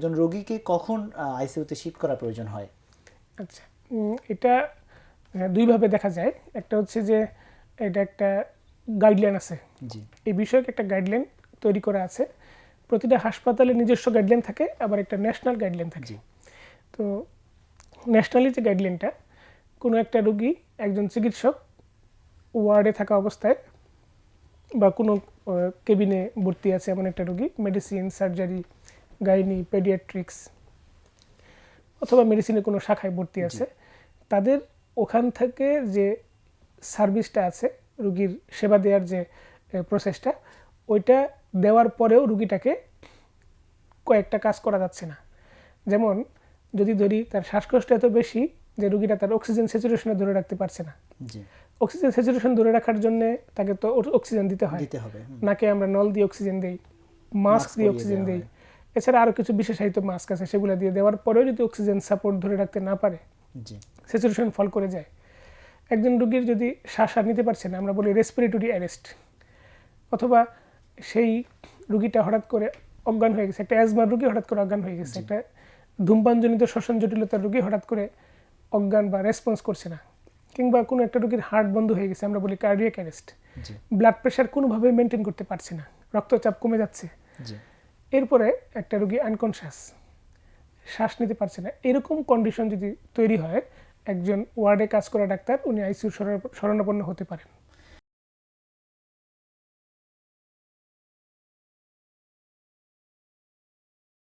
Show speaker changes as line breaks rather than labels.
একজন রোগীকে কখন আইসিইউতে শিফট করা প্রয়োজন হয়?
আচ্ছা এটা দুইভাবে দেখা যায়। একটা হচ্ছে যে এটা একটা গাইডলাইন আছে।
জি।
এই বিষয়ক একটা গাইডলাইন তৈরি করা আছে। প্রতিটা হাসপাতালে নিজস্ব গাইডলাইন থাকে আবার একটা ন্যাশনাল গাইডলাইন থাকে।
জি।
তো ন্যাশনালি যে গাইডলাইনটা কোনো একটা রোগী একজন চিকিৎসক ওয়ার্ডে থাকা অবস্থায় বা কোনো কেবিনে ভর্তি আছে এমন একটা রোগী মেডিসিন সার্জারি গাইনি পেডিয়াট্রিক্স অথবা মেডিসিনের কোনো শাখায় ভর্তি আছে তাদের ওখান থেকে যে সার্ভিসটা আছে রুগীর সেবা দেওয়ার যে প্রসেসটা ওইটা দেওয়ার পরেও রুগীটাকে কয়েকটা কাজ করা যাচ্ছে না। যেমন যদি ধরি তার শ্বাসকষ্ট এত বেশি যে রুগীটা তার অক্সিজেন স্যাচুরেশনে ধরে রাখতে পারছে না। অক্সিজেন স্যাচুরেশন ধরে রাখার জন্য তাকে তো অক্সিজেন দিতে হয়। নাকে আমরা নল দিয়ে অক্সিজেন দেই মাস্ক দিয়ে অক্সিজেন দেই। এছাড়া আরও কিছু বিশেষায়িত মাস্ক আছে সেগুলো দিয়ে দেওয়ার পরেও যদি অক্সিজেন সাপোর্ট ধরে রাখতে না পারে স্যাচুরেশন ফল করে যায়। একজন রুগীর যদি শ্বাস আর নিতে পারছে না আমরা বলি রেসপিরেটরি অ্যারেস্ট অথবা সেই রুগীটা হঠাৎ করে অজ্ঞান হয়ে গেছে একটা অ্যাজমার রুগী হঠাৎ করে অজ্ঞান হয়ে গেছে একটা ধূমপানজনিত শ্বসন জটিলতার রুগী হঠাৎ করে অজ্ঞান বা রেসপন্স করছে না কিংবা কোনো একটা রুগীর হার্ট বন্ধ হয়ে গেছে আমরা বলি কার্ডিয়াক অ্যারেস্ট ব্লাড প্রেশার কোনোভাবে মেনটেন করতে পারছে না রক্তচাপ কমে যাচ্ছে। এরপরে একটা রুগী আনকনশাস শ্বাস নিতে পারছে না। এরকম কন্ডিশন যদি তৈরি হয়, একজন ওয়ার্ডে কাজ করা ডাক্তার, উনি আইসিউ শরণাপন্ন হতে পারেন।